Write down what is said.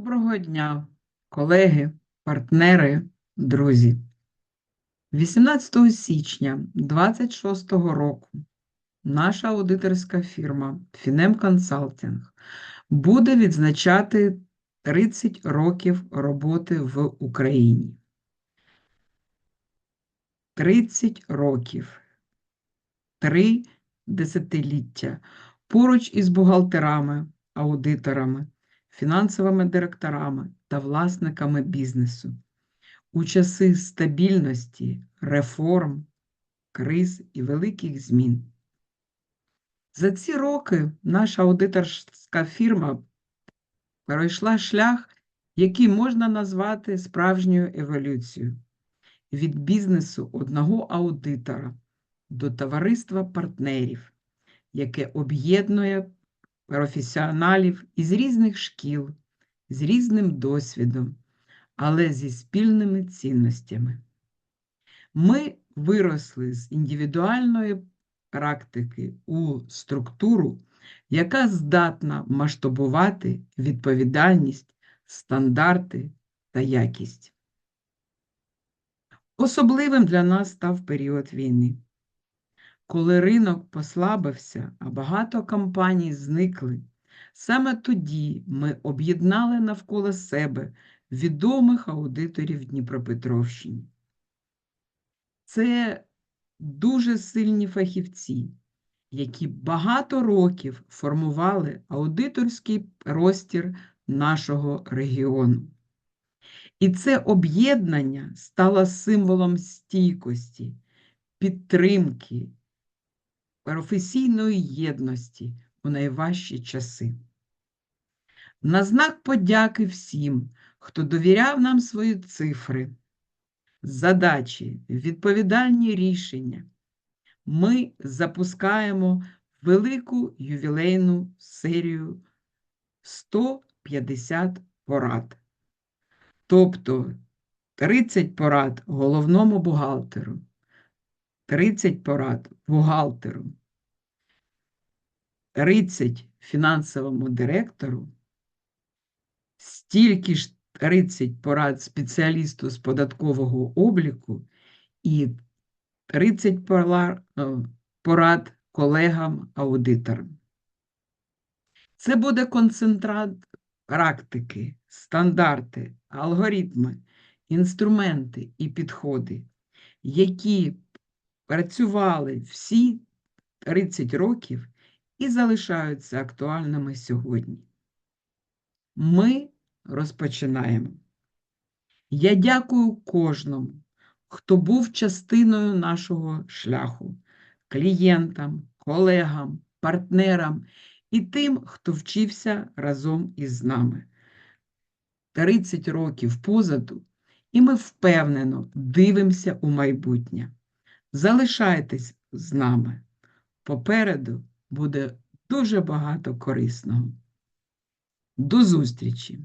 Доброго дня, колеги, партнери, друзі. 18 січня 2026 року наша аудиторська фірма Finem Consulting буде відзначати 30 років роботи в Україні. 30 років, три десятиліття поруч із бухгалтерами, аудиторами, фінансовими директорами та власниками бізнесу у часи стабільності, реформ, криз і великих змін. За ці роки наша аудиторська фірма пройшла шлях, який можна назвати справжньою еволюцією від бізнесу одного аудитора до товариства партнерів, яке об'єднує професіоналів із різних шкіл, з різним досвідом, але зі спільними цінностями. Ми виросли з індивідуальної практики у структуру, яка здатна масштабувати відповідальність, стандарти та якість. Особливим для нас став період війни, коли ринок послабився, а багато компаній зникли. Саме тоді ми об'єднали навколо себе відомих аудиторів Дніпропетровщини. Це дуже сильні фахівці, які багато років формували аудиторський простір нашого регіону. І це об'єднання стало символом стійкості, підтримки, професійної єдності у найважчі часи. На знак подяки всім, хто довіряв нам свої цифри, задачі, відповідальні рішення, ми запускаємо велику ювілейну серію 150 порад. Тобто 30 порад головному бухгалтеру, 30 порад бухгалтеру, 30 фінансовому директору, стільки ж 30 порад спеціалісту з податкового обліку і 30 порад, порад колегам-аудиторам. Це буде концентрат практики, стандарти, алгоритми, інструменти і підходи, які працювали всі 30 років і залишаються актуальними сьогодні. Ми розпочинаємо. Я дякую кожному, хто був частиною нашого шляху, клієнтам, колегам, партнерам і тим, хто вчився разом із нами. 30 років позаду, і ми впевнено дивимося у майбутнє. Залишайтесь з нами. Попереду буде дуже багато корисного. До зустрічі!